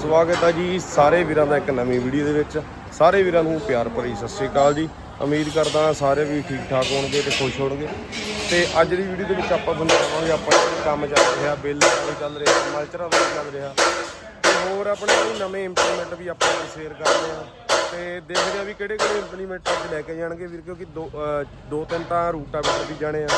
ਸਵਾਗਤ ਹੈ ਜੀ ਸਾਰੇ ਵੀਰਾਂ ਦਾ ਇੱਕ ਨਵੀਂ ਵੀਡੀਓ ਦੇ ਵਿੱਚ। ਸਾਰੇ ਵੀਰਾਂ ਨੂੰ ਪਿਆਰ ਭਰੀ ਸਤਿ ਸ਼੍ਰੀ ਅਕਾਲ ਜੀ। ਉਮੀਦ ਕਰਦਾ ਸਾਰੇ ਵੀ ਠੀਕ ਠਾਕ ਹੋਣਗੇ ਤੇ ਖੁਸ਼ ਹੋਣਗੇ। ਤੇ ਅੱਜ ਦੀ ਵੀਡੀਓ ਦੇ ਵਿੱਚ ਆਪਾਂ ਤੁਹਾਨੂੰ ਕਹਾਂਗੇ ਆਪਾਂ ਜਿਹੜਾ ਕੰਮ ਚੱਲ ਰਿਹਾ, ਬਿੱਲ ਵੀ ਚੱਲ ਰਿਹਾ, ਮਲਚਰਾਂ ਦਾ ਚੱਲ ਰਿਹਾ। ਤੇ ਹੋਰ ਆਪਣੇ ਕੋਈ ਨਵੇਂ ਇੰਪਲੀਮੈਂਟ ਵੀ ਆਪਾਂ ਸ਼ੇਅਰ ਕਰਦੇ ਹਾਂ। ਤੇ ਦੇਖਦੇ ਆ ਵੀ ਕਿਹੜੇ ਕਿਹੜੇ ਇੰਪਲੀਮੈਂਟ ਅੱਜ ਲੈ ਕੇ ਜਾਣਗੇ ਵੀਰ, ਕਿਉਂਕਿ ਦੋ ਦੋ ਤਿੰਨ ਤਾਂ ਰੂਟਾਵੇਟਰ ਵੀ ਜਾਣੇ ਆ।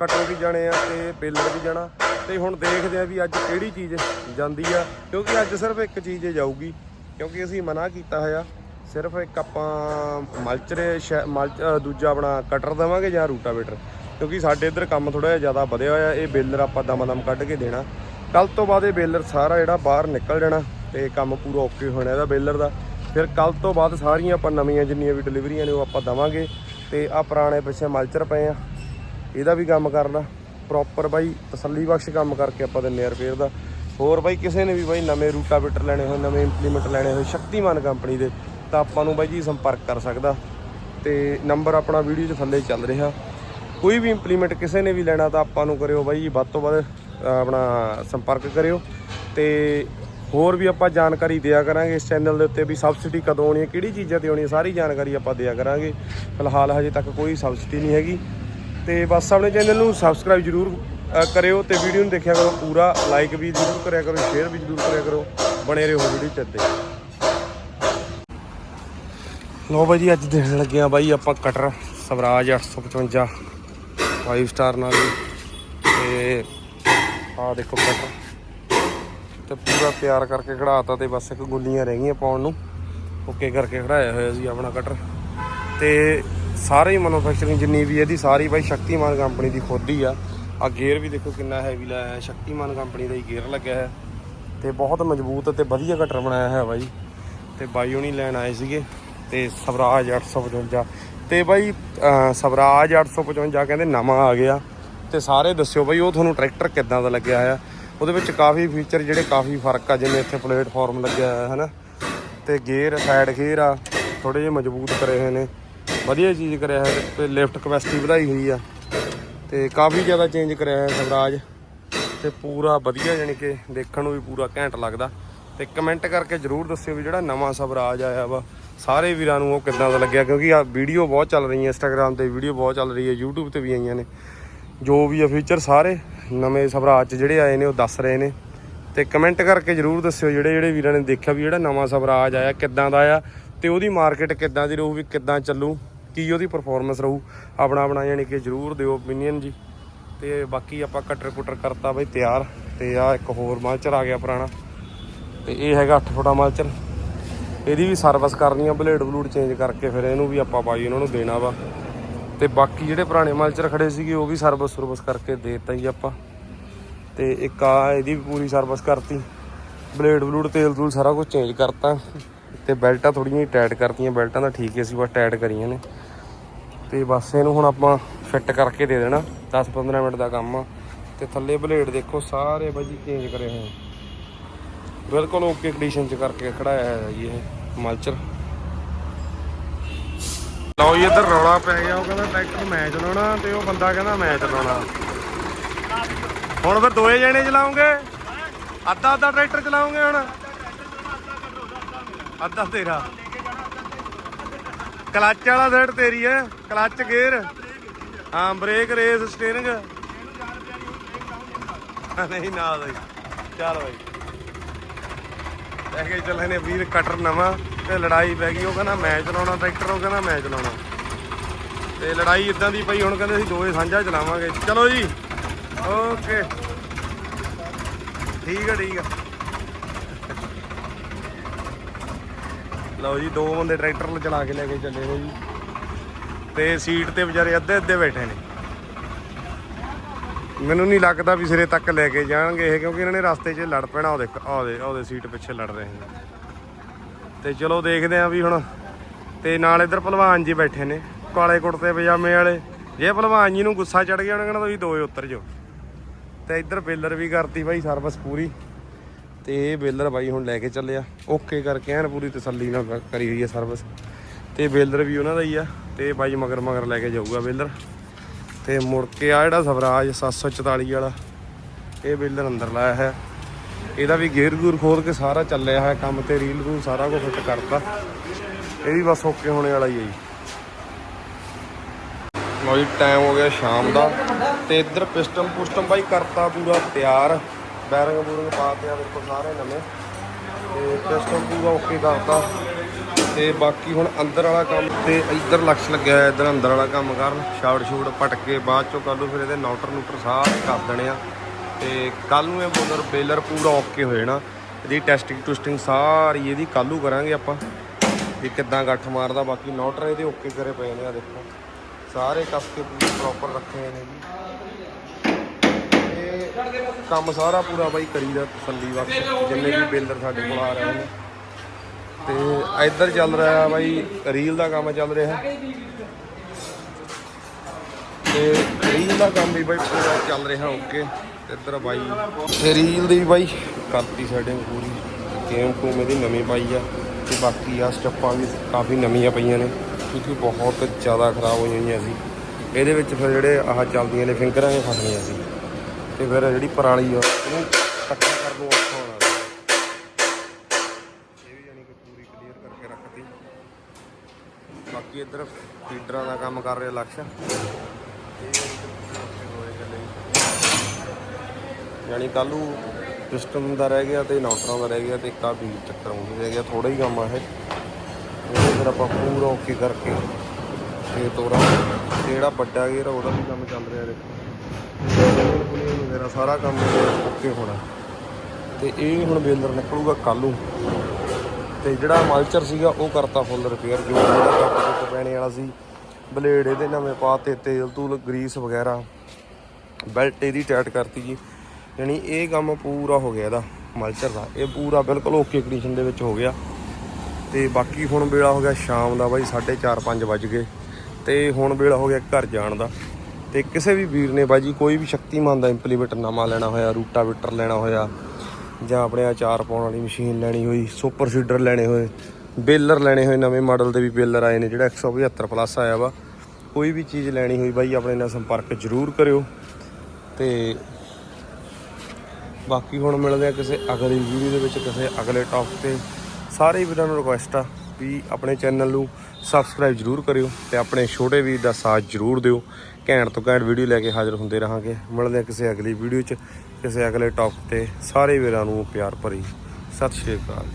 ਕਟਰ ਵੀ ਜਾਣੇ ਆ ਤੇ ਬੇਲਰ ਵੀ ਜਾਣਾ। ਤੇ ਹੁਣ ਦੇਖਦੇ ਆ ਵੀ ਅੱਜ ਕਿਹੜੀ ਚੀਜ਼ ਜਾਂਦੀ ਆ, ਕਿਉਂਕਿ ਅੱਜ ਸਿਰਫ ਇੱਕ ਚੀਜ਼ ਜਾਊਗੀ, ਕਿਉਂਕਿ ਅਸੀਂ ਮਨਾ ਕੀਤਾ ਹੋਇਆ, ਸਿਰਫ ਇੱਕ ਆਪਾਂ ਮਲਚਰੇ ਸ਼ੈ- ਮਲਚ ਦੂਜਾ ਆਪਣਾ ਕਟਰ ਦੇਵਾਂਗੇ ਜਾਂ ਰੂਟਾਵੇਟਰ, ਕਿਉਂਕਿ ਸਾਡੇ ਇੱਧਰ ਕੰਮ ਥੋੜਾ ਜਿਹਾ ਜ਼ਿਆਦਾ ਵਧਿਆ ਹੋਇਆ, ਇਹ ਬੇਲਰ ਆਪਾਂ ਦਮਦਮ ਕੱਢ ਕੇ ਦੇਣਾ। ਕੱਲ ਤੋਂ ਬਾਅਦ ਇਹ ਬੇਲਰ ਸਾਰਾ ਜਿਹੜਾ ਬਾਹਰ ਨਿਕਲ ਜਾਣਾ, ਤੇ ਕੰਮ ਪੂਰਾ ਓਕੇ ਹੋਣਾ ਇਹਦਾ ਬੇਲਰ ਦਾ। ਫਿਰ ਕੱਲ ਤੋਂ ਬਾਅਦ ਸਾਰੀਆਂ ਆਪਾਂ ਨਵੀਆਂ ਜਿੰਨੀਆਂ ਵੀ ਡਿਲੀਵਰੀਆਂ ਨੇ ਉਹ ਆਪਾਂ ਦਵਾਂਗੇ, ਤੇ ਆ ਪੁਰਾਣੇ ਪਿੱਛੇ ਮਲਚਰ ਪਏ ਆ। ਇਹਦਾ ਵੀ ਕੰਮ ਕਰਨਾ। ਪ੍ਰੋਪਰ ਬਾਈ ਤਸੱਲੀ ਬਖਸ਼ ਕੰਮ ਕਰਕੇ ਆਪਾਂ ਦਿੰਨੇ ਆ ਰਿਪੇਅਰ ਦਾ। ਹੋਰ ਬਾਈ ਕਿਸੇ ਨੇ ਵੀ ਬਾਈ ਨਵੇਂ ਰੂਟਾਵੇਟਰ ਲੈਣੇ ਹੋਏ, ਨਵੇਂ ਇੰਪਲੀਮੈਂਟ ਲੈਣੇ ਹੋਏ, ਸ਼ਕਤੀਮਾਨ ਕੰਪਨੀ ਦੇ, ਤਾਂ ਆਪਾਂ ਨੂੰ ਬਾਈ ਜੀ ਸੰਪਰਕ ਕਰ ਸਕਦਾ। ਤੇ ਨੰਬਰ ਆਪਣਾ ਵੀਡੀਓ 'ਚ ਥੱਲੇ ਚੱਲ ਰਿਹਾ। ਕੋਈ ਵੀ ਇੰਪਲੀਮੈਂਟ ਕਿਸੇ ਨੇ ਵੀ ਲੈਣਾ, ਤਾਂ ਆਪਾਂ ਨੂੰ ਕਰਿਓ ਬਾਈ ਵੱਧ ਤੋਂ ਵੱਧ ਆਪਣਾ ਸੰਪਰਕ ਕਰਿਓ। ਤੇ ਹੋਰ ਵੀ ਆਪਾਂ ਜਾਣਕਾਰੀ ਦਿਆ ਕਰਾਂਗੇ ਇਸ ਚੈਨਲ ਦੇ ਉੱਤੇ ਵੀ ਸਬਸਿਡੀ ਕਦੋਂ ਆਉਣੀ ਹੈ, ਕਿਹੜੀ ਚੀਜ਼ਾਂ ਤੇ ਆਉਣੀ ਹੈ, ਸਾਰੀ ਜਾਣਕਾਰੀ ਆਪਾਂ ਦਿਆ ਕਰਾਂਗੇ। ਫਿਲਹਾਲ ਹਜੇ ਤੱਕ ਕੋਈ ਸਬਸਿਡੀ ਨਹੀਂ ਹੈਗੀ। ਤੇ ਬਸ ਆਪਣੇ ਚੈਨਲ ਨੂੰ ਸਬਸਕ੍ਰਾਈਬ ਜਰੂਰ ਕਰਿਓ ਤੇ ਵੀਡੀਓ ਨੂੰ ਦੇਖਿਆ ਕਰੋ, ਪੂਰਾ ਲਾਈਕ ਵੀ ਜਰੂਰ ਕਰਿਆ ਕਰੋ ਸ਼ੇਅਰ ਵੀ ਜਰੂਰ ਕਰਿਆ ਕਰੋ, ਬਣੇ ਰਹੋ ਵੀਡੀਓ ਚ ਇੱਥੇ। ਲੋ ਬਾਈ ਜੀ, ਅੱਜ ਦੇਖਣ ਲੱਗੇ ਆ ਬਾਈ ਆਪਾਂ ਕਟਰ ਸਵਰਾਜ 855 5 ਸਟਾਰ ਨਾਲ ਤੇ ਆ ਦੇਖੋ ਕਟਰ। ਤੇ ਪੂਰਾ ਤਿਆਰ ਕਰਕੇ ਖੜਾਤਾ ਤੇ ਬਸ ਇੱਕ ਗੁੱਲੀਆਂ ਰਹਿ ਗਈਆਂ ਪਾਉਣ ਨੂੰ। ਓਕੇ ਕਰਕੇ ਖੜਾਇਆ ਹੋਇਆ ਸੀ ਆਪਣਾ ਕਟਰ। ਤੇ ਸਾਰੇ ਮੈਨੂਫੈਕਚਰਿੰਗ ਜਿੰਨੀ ਵੀ ਇਹਦੀ ਸਾਰੀ ਬਾਈ ਸ਼ਕਤੀਮਾਨ ਕੰਪਨੀ ਦੀ ਖੁਦ ਹੀ ਆ। ਆ ਗੇਅਰ ਵੀ ਦੇਖੋ ਕਿੰਨਾ ਹੈਵੀ ਲਾਇਆ ਹੈ ਸ਼ਕਤੀਮਾਨ ਕੰਪਨੀ ਦਾ ਹੀ ਗੇਅਰ ਲੱਗਿਆ ਹੈ। ਤੇ ਬਹੁਤ ਮਜ਼ਬੂਤ ਤੇ ਵਧੀਆ ਕਟਰ ਬਣਾਇਆ ਹੈ ਬਾਈ। ਤੇ ਬਾਈ ਹੁਣੀ ਲੈਣ ਆਏ ਸੀਗੇ ਤੇ ਸਵਰਾਜ 855 ਤੇ ਬਾਈ ਅਹ, ਸਵਰਾਜ 855 ਕਹਿੰਦੇ ਨਵਾਂ ਆ ਗਿਆ। ਤੇ ਸਾਰੇ ਦੱਸਿਓ ਬਾਈ ਉਹ ਤੁਹਾਨੂੰ ਟਰੈਕਟਰ ਕਿੱਦਾਂ ਦਾ ਲੱਗਿਆ ਆ ਉਹਦੇ ਵਿੱਚ ਕਾਫੀ ਫੀਚਰ ਜਿਹੜੇ ਕਾਫੀ ਫ਼ਰਕ ਆ ਜਿਵੇਂ ਇੱਥੇ ਪਲੇਟਫਾਰਮ ਲੱਗਿਆ ਹੋਇਆ ਹੈ ਹਨਾ? ਤੇ ਗੇਅਰ ਸਾਈਡ ਗੇਅਰ ਆ ਥੋੜੇ ਜਿਹੇ ਮਜ਼ਬੂਤ ਕਰੇ ਹੋਏ ਨੇ। ਵਧੀਆ ਚੀਜ਼ ਕਰਿਆ ਹੈ ਤੇ ਲਿਫਟ ਕਪੈਸਿਟੀ ਵਧਾਈ ਹੋਈ ਆ ਤੇ ਕਾਫੀ ਜ਼ਿਆਦਾ ਚੇਂਜ ਕਰਿਆ ਹੈ ਸਵਰਾਜ ਤੇ ਪੂਰਾ ਵਧੀਆ ਯਾਨੀ ਕਿ ਦੇਖਣ ਨੂੰ ਵੀ ਪੂਰਾ ਘੈਂਟ ਲੱਗਦਾ ਤੇ ਕਮੈਂਟ ਕਰਕੇ ਜਰੂਰ ਦੱਸਿਓ ਵੀ ਜਿਹੜਾ ਨਵਾਂ ਸਵਰਾਜ ਆਇਆ ਵਾ, ਸਾਰੇ ਵੀਰਾਂ ਨੂੰ ਉਹ ਕਿੱਦਾਂ ਦਾ ਲੱਗਿਆ? ਕਿਉਂਕਿ ਆ ਵੀਡੀਓ ਬਹੁਤ ਚੱਲ ਰਹੀਆਂ ਇੰਸਟਾਗ੍ਰam ਤੇ ਵੀਡੀਓ ਬਹੁਤ ਚੱਲ ਰਹੀ ਹੈ, YouTube ਤੇ ਵੀ ਆਈਆਂ ਨੇ। ਜੋ ਵੀ ਆ ਫੀਚਰ ਸਾਰੇ ਨਵੇਂ ਸਵਰਾਜ ਚ ਜਿਹੜੇ ਆਏ ਨੇ, ਉਹ ਦੱਸ ਰਹੇ ਨੇ। ਤੇ ਕਮੈਂਟ ਕਰਕੇ ਜਰੂਰ ਦੱਸਿਓ ਜਿਹੜੇ ਜਿਹੜੇ ਵੀਰਾਂ ਨੇ ਦੇਖਿਆ ਵੀ ਜਿਹੜਾ ਨਵਾਂ ਸਵਰਾਜ ਆਇਆ, ਕਿੱਦਾਂ ਦਾ ਆ ਤੇ ਉਹਦੀ ਮਾਰਕੀਟ ਕਿੱਦਾਂ ਦੀ ਰਹੂ, ਵੀ ਕਿੱਦਾਂ ਚੱਲੂ। ਕੀ ਉਹਦੀ ਪਰਫਾਰਮੈਂਸ ਰਹੂ, ਆਪਣਾ ਆਪਣਾ ਯਾਨੀ ਕਿ ਜਰੂਰ ਦਿਓ ਓਪੀਨੀਅਨ ਜੀ। ਤੇ ਬਾਕੀ ਆਪਾਂ ਕਟਰ ਕੁਟਰ ਕਰਤਾ ਬਈ ਤਿਆਰ, ਤੇ ਆ ਇੱਕ ਹੋਰ ਮਾਲਚਰ ਆ ਗਿਆ ਪੁਰਾਣਾ। ਤੇ ਇਹ ਹੈਗਾ 8 ਫੁੱਟਾ ਮਾਲਚਰ ਇਹਦੀ ਵੀ ਸਰਵਿਸ ਕਰਨੀ ਆ ਬਲੇਡ ਬਲੂਡ ਚੇਂਜ ਕਰਕੇ ਫਿਰ ਇਹਨੂੰ ਵੀ ਆਪਾਂ ਬਾਈ ਉਹਨਾਂ ਨੂੰ ਦੇਣਾ ਵਾ। ਤੇ ਬਾਕੀ ਜਿਹੜੇ ਪੁਰਾਣੇ ਮਲਚਰ ਖੜੇ ਸੀਗੇ, ਉਹ ਵੀ ਸਰਵਿਸ ਸਰਵਿਸ ਕਰਕੇ ਦੇਤਾ ਜੀ ਆਪਾਂ। ਤੇ ਇੱਕ ਆ ਇਹਦੀ ਵੀ ਪੂਰੀ ਸਰਵਿਸ ਕਰਤੀ। ਬਲੇਡ ਬਲੂਡ ਤੇਲ ਤੂਲ ਸਾਰਾ ਕੁਝ ਚੇਂਜ ਕਰਤਾ। ਤੇ ਬੈਲਟਾਂ ਥੋੜੀਆਂ ਜਿਹੀ ਟਾਈਟ ਕਰਤੀਆਂ, ਬੈਲਟਾਂ ਤਾਂ ਠੀਕ ਹੀ ਸੀ ਬਸ ਟਾਈਟ ਕਰੀਆਂ ਨੇ। ਤੇ ਬਸ ਇਹਨੂੰ ਹੁਣ ਆਪਾਂ ਫਿੱਟ ਕਰਕੇ ਦੇ ਦੇਣਾ। 10-15 ਮਿੰਟ ਦਾ ਕੰਮ ਆ। ਤੇ ਥੱਲੇ ਬਲੇਡ ਦੇਖੋ, ਸਾਰੇ ਬਾਜੀ ਚੇਂਜ ਕਰੇ ਹੋਏ ਬਿਲਕੁਲ ਓਕੇ ਕੰਡੀਸ਼ਨ ਚ ਕਰਕੇ ਖੜਾਇਆ ਹੈ ਜੀ ਇਹ ਮਲਚਰ। ਲਓ ਜੀ, ਇੱਧਰ ਰੌਲਾ ਪੈ ਗਿਆ। ਉਹ ਕਹਿੰਦਾ ਟਰੈਕਟਰ ਮੈਂ ਚਲਾਉਣਾ ਤੇ ਉਹ ਬੰਦਾ ਕਹਿੰਦਾ ਮੈਂ ਚਲਾਉਣਾ ਹੁਣ ਫਿਰ ਦੋਏ ਜਣੇ ਚਲਾਉਂਗੇ? ਅੱਧਾ ਅੱਧਾ ਟਰੈਕਟਰ ਚਲਾਉਂਗੇ ਹੁਣ? ਅੱਧਾ ਤੇਰਾ। ਕਲੱਚ ਵਾਲਾ ਸਾਈਡ ਤੇਰੀ ਹੈ, ਕਲੱਚ ਗੇਅਰ ਹਾਂ ਬ੍ਰੇਕ ਰੇਸ ਸਟੀਅਰਿੰਗ ਨਹੀਂ ਨਾ ਬਈ ਚੱਲ ਬਈ। ਲੈ ਕੇ ਚੱਲੇ ਨੇ ਵੀਰ ਕਟਰ ਨਵਾਂ ਤੇ ਲੜਾਈ ਪੈ ਗਈ, ਉਹ ਕਹਿੰਦਾ ਮੈਂ ਚਲਾਉਣਾ ਟਰੈਕਟਰ ਉਹ ਕਹਿੰਦਾ ਮੈਂ ਚਲਾਉਣਾ। ਤੇ ਲੜਾਈ ਇਦਾਂ ਦੀ ਪਈ, ਹੁਣ ਕਹਿੰਦੇ ਅਸੀਂ ਦੋਵੇਂ ਸਾਂਝਾ ਚਲਾਵਾਂਗੇ। ਚਲੋ ਜੀ ਓਕੇ ਠੀਕ ਹੈ ਠੀਕ ਹੈ। ਲਓ ਜੀ, ਦੋ ਬੰਦੇ ਟਰੈਕਟਰ ਚਲਾ ਕੇ ਲੈ ਕੇ ਚੱਲੇ ਨੇ ਜੀ। ਤੇ ਸੀਟ ਤੇ ਵਿਚਾਰੇ ਅੱਧੇ ਅੱਧੇ ਬੈਠੇ ਨੇ। ਮੈਨੂੰ ਨਹੀਂ ਲੱਗਦਾ ਵੀ ਸਿਰੇ ਤੱਕ ਲੈ ਕੇ ਜਾਣਗੇ ਇਹ, ਕਿਉਂਕਿ ਇਹਨਾਂ ਨੇ ਰਸਤੇ 'ਚ ਲੜ ਪੈਣਾ, ਉਹਦੇ ਉਹਦੇ ਉਹਦੇ ਸੀਟ ਪਿੱਛੇ ਲੜ ਰਹੇ ਨੇ। ਤੇ ਚਲੋ ਦੇਖਦੇ ਆਂ ਵੀ ਹੁਣ। ਤੇ ਨਾਲ ਇੱਧਰ ਭਲਵਾਨ ਜੀ ਬੈਠੇ ਨੇ, ਕਾਲੇ ਕੁੜਤੇ, ਪਜਾਮੇ ਵਾਲੇ। ਜੇ ਭਲਵਾਨ ਜੀ ਨੂੰ ਗੁੱਸਾ ਚੜ ਗਿਆ ਉਹਨਾਂ ਕਹਿੰਦਾ ਤੁਸੀਂ ਦੋਏ ਉਤਰ ਜਾਓ। ਤੇ ਇੱਧਰ ਬੇਲਰ ਵੀ ਕਰਤੀ ਬਾਈ, ਸਰਵਿਸ ਪੂਰੀ। ਤੇ ਇਹ ਬੇਲਰ ਬਾਈ ਹੁਣ ਲੈ ਕੇ ਚੱਲਿਆ। ਓਕੇ ਕਰਕੇ ਐਨ ਪੂਰੀ ਤਸੱਲੀ ਨਾਲ ਕਰੀ ਹੋਈ ਹੈ ਸਰਵਿਸ ਤੇ ਬੇਲਰ ਵੀ ਉਹਨਾਂ ਦਾ ਹੀ ਆ, ਤੇ ਬਾਈ ਮਗਰ ਮਗਰ ਲੈ ਕੇ ਜਾਊਗਾ ਬੇਲਰ ਤੇ ਮੁੜ ਕੇ ਆ ਜਿਹੜਾ ਸਵਰਾਜ 744 ਵਾਲਾ, ਇਹ ਬੇਲਰ ਅੰਦਰ ਲਾਇਆ ਹੈ। ਇਹਦਾ ਵੀ ਗੇਅਰ ਗੂਰ ਖੋਲ ਕੇ ਸਾਰਾ ਚੱਲਿਆ ਹੈ, ਕੰਮ ਤੇ ਰੀਲ ਰੂਲ ਸਾਰਾ ਕੁਝ ਫਿੱਟ ਕਰਤਾ। ਇਹ ਵੀ ਬਸ ਓਕੇ ਹੋਣੇ ਵਾਲਾ ਹੀ ਹੈ ਜੀ। ਲਓ ਜੀ ਟਾਈਮ ਹੋ ਗਿਆ ਸ਼ਾਮ ਦਾ। ਤੇ ਇੱਧਰ ਪਿਸਟਮ ਪੁਸਟਨ ਬਾਈ ਕਰਤਾ ਪੂਰਾ ਤਿਆਰ। ਬੈਰਿੰਗ ਬੂਰਿੰਗ ਪਾਤੇ ਆ ਦੇਖੋ ਸਾਰੇ ਨਵੇਂ। ਤੇ ਪਿਸਟਨ ਪੂਰਾ ਓਕੇ ਕਰਤਾ। ਤੇ ਬਾਕੀ ਹੁਣ ਅੰਦਰ ਵਾਲਾ ਕੰਮ ਤੇ ਇੱਧਰ ਲਕਸ਼ ਲੱਗਿਆ ਹੋਇਆ, ਇੱਧਰ ਅੰਦਰ ਵਾਲਾ ਕੰਮ ਕਰਨ। ਸ਼ਾਰਟ ਸ਼ੂਟ ਕੇ ਬਾਅਦ ਚੋਂ ਕੱਲ ਨੂੰ ਫਿਰ ਇਹਦੇ ਨੌਟਰ ਨੂਟਰ ਸਾਰੇ ਕਰ ਦੇਣੇ ਆ। ਤੇ ਕੱਲ ਨੂੰ ਇਹ ਬੋਲਰ ਬੇਲਰ ਪੂਰਾ ਓਕੇ ਹੋ ਜਾਣਾ। ਇਹਦੀ ਟੈਸਟਿੰਗ ਟੁਸਟਿੰਗ ਸਾਰੀ ਇਹਦੀ ਕੱਲ ਨੂੰ ਕਰਾਂਗੇ ਆਪਾਂ। ਵੀ ਕਿੱਦਾਂ ਗੱਠ ਮਾਰਦਾ, ਬਾਕੀ ਨੌਟਰ ਇਹਦੇ ਓਕੇ ਕਰੇ ਪਏ ਨੇ ਆ ਦੇਖੋ। ਸਾਰੇ ਕੱਸ ਕੇ ਪੂਰੇ ਪ੍ਰੋਪਰ ਰੱਖੇ ਨੇ ਜੀ। ਕੰਮ ਸਾਰਾ ਪੂਰਾ ਬਾਈ ਕਰੀਦਾ ਤਸੱਲੀ ਵਕਤ ਜਿੰਨੇ ਵੀ ਬੇਲਰ ਸਾਡੇ ਕੋਲ ਆ ਰਹੇ ਨੇ। ਤੇ ਇੱਧਰ ਚੱਲ ਰਿਹਾ ਬਾਈ, ਰੀਲ ਦਾ ਕੰਮ ਚੱਲ ਰਿਹਾ। ਤੇ ਰੀਲ ਦਾ ਕੰਮ ਵੀ ਬਾਈ ਪੂਰਾ ਚੱਲ ਰਿਹਾ, ਓਕੇ। ਤੇ ਇੱਧਰ ਬਾਈ, ਤੇ ਰੀਲ ਦੀ ਬਾਈ ਕਰਤੀ ਸੈਟਿੰਗ ਪੂਰੀ। ਗੇਮ ਕੂਮ ਇਹਦੀ ਨਵੀਂ ਪਾਈ ਆ, ਤੇ ਬਾਕੀ ਆ ਸਟੱਪਾਂ ਵੀ ਕਾਫੀ ਨਵੀਆਂ ਪਈਆਂ ਨੇ, ਕਿਉਂਕਿ ਬਹੁਤ ਜ਼ਿਆਦਾ ਖਰਾਬ ਹੋਈਆਂ ਹੋਈਆਂ ਸੀ। ਇਹਦੇ ਵਿੱਚ ਫਿਰ ਜਿਹੜੇ ਆਹ ਚੱਲਦੀਆਂ ਨੇ ਫਿੰਗਰਾਂ ਇਹ ਫਸਣੀਆਂ ਸੀ। ਤੇ ਫਿਰ ਜਿਹੜੀ ਪਰਾਲੀ ਆ ਉਹਨੂੰ ਇਕੱਠਾ ਕਰਨ ਨੂੰ ਔਖਾ ਹੋਣਾ। ਇਹ ਵੀ ਯਾਨੀ ਕਿ ਪੂਰੀ ਕਲੀਅਰ ਕਰਕੇ ਰੱਖਤੀ। ਬਾਕੀ ਇੱਧਰ ਫੀਡਰਾਂ ਦਾ ਕੰਮ ਕਰ ਰਿਹਾ ਲਕਸ਼। ਯਾਨੀ ਕੱਲੂ ਸਿਸਟਮ ਦਾ ਰਹਿ ਗਿਆ ਤੇ ਨੌਟਰਾਂ ਦਾ ਰਹਿ ਗਿਆ ਤੇ ਇੱਕ ਵੀ ਚੱਕਰ ਹੁੰਦੀ ਰਹਿ ਗਿਆ ਥੋੜਾ ਹੀ ਕੰਮ ਆ ਇਹ। ਉਹ ਫਿਰ ਆਪਾਂ ਪੂਰਾ ਓਕੇ ਕਰਕੇ ਤੇ ਤੋਰਾ ਜਿਹੜਾ ਵੱਡਾ ਗੇਰ ਉਹਦਾ ਵੀ ਕੰਮ ਚੱਲ ਰਿਹਾ ਦੇਖੋ। ਵਗੈਰਾ ਸਾਰਾ ਕੰਮ ਓਕੇ ਹੋਣਾ। ਤੇ ਇਹ ਹੁਣ ਬੇਲਰ ਨਿਕਲੂਗਾ ਕੱਲ ਨੂੰ। ਤੇ ਜਿਹੜਾ ਮਲਚਰ ਸੀਗਾ, ਉਹ ਕਰਤਾ ਫੁੱਲ ਰਿਪੇਅਰ ਜੋ ਜਿਹੜਾ ਕੱਟ ਪੈਣੇ ਵਾਲਾ ਸੀ। ਬਲੇਡ ਇਹਦੇ ਨਵੇਂ ਪਾਤੇ, ਤੇਲ ਤੂਲ, ਗਰੀਸ ਵਗੈਰਾ। ਬੈਲਟ ਇਹਦੀ ਟਾਈਟ ਕਰਤੀ ਜੀ। ਯਾਨੀ ਇਹ ਕੰਮ ਪੂਰਾ ਹੋ ਗਿਆ ਇਹਦਾ, ਮਲਚਰ ਦਾ। ਇਹ ਪੂਰਾ ਬਿਲਕੁਲ ਓਕੇ ਕੰਡੀਸ਼ਨ ਦੇ ਵਿੱਚ ਹੋ ਗਿਆ। ਤੇ ਬਾਕੀ ਹੁਣ ਵੇਲਾ ਹੋ ਗਿਆ ਸ਼ਾਮ ਦਾ ਬਾਈ 4:30 5 ਵੱਜ ਗਏ। ਤੇ ਹੁਣ ਵੇਲਾ ਹੋ ਗਿਆ ਘਰ ਜਾਣ ਦਾ। ਤੇ ਕਿਸੇ ਵੀ ਵੀਰ ਨੇ ਬਾਜੀ ਕੋਈ ਵੀ ਸ਼ਕਤੀਮਾਨ ਦਾ ਇੰਪਲੀਮੈਂਟ ਨਵਾਂ ਲੈਣਾ ਹੋਇਆ, ਰੂਟਾਵੀਟਰ ਲੈਣਾ ਹੋਇਆ, ਜਾਂ ਆਪਣੇ ਆਚਾਰ ਪਾਉਣ ਵਾਲੀ ਮਸ਼ੀਨ ਲੈਣੀ ਹੋਈ, ਸੁਪਰ ਸੀਡਰ ਲੈਣੇ ਹੋਏ, ਬੇਲਰ ਲੈਣੇ ਹੋਏ, ਨਵੇਂ ਮਾਡਲ ਦੇ ਵੀ ਬੇਲਰ ਆਏ ਨੇ, ਜਿਹੜਾ 175 ਪਲੱਸ ਆਇਆ ਵਾ, ਕੋਈ ਵੀ ਚੀਜ਼ ਲੈਣੀ ਹੋਈ ਬਾਈ, ਆਪਣੇ ਨਾਲ ਸੰਪਰਕ ਜ਼ਰੂਰ ਕਰਿਓ। ਤੇ ਬਾਕੀ ਹੁਣ ਮਿਲਦੇ ਆ ਕਿਸੇ ਅਗਲੀ ਵੀਡੀਓ ਦੇ ਵਿੱਚ, ਕਿਸੇ ਅਗਲੇ ਟੌਪਿਕ ਤੇ। ਸਾਰੇ ਵੀਰਾਂ ਨੂੰ ਰਿਕੁਐਸਟ ਆ। ਵੀ ਆਪਣੇ ਚੈਨਲ ਨੂੰ ਸਬਸਕ੍ਰਾਈਬ ਜ਼ਰੂਰ ਕਰਿਓ ਤੇ ਆਪਣੇ ਛੋਟੇ ਵੀਰ ਦਾ ਸਾਥ ਜ਼ਰੂਰ ਦਿਓ। ਘੈਂਟ ਤੋਂ ਘੈਂਟ ਵੀਡੀਓ ਲੈ ਕੇ ਹਾਜ਼ਰ ਹੁੰਦੇ ਰਹਾਂਗੇ। ਮਿਲਦੇ ਹਾਂ ਕਿਸੇ ਅਗਲੀ ਵੀਡੀਓ 'ਚ, ਕਿਸੇ ਅਗਲੇ ਟੌਪਿਕ ਤੇ। ਸਾਰੇ ਵੀਰਾਂ ਨੂੰ ਪਿਆਰ ਭਰੀ। ਸਤਿ ਸ਼੍ਰੀ ਅਕਾਲ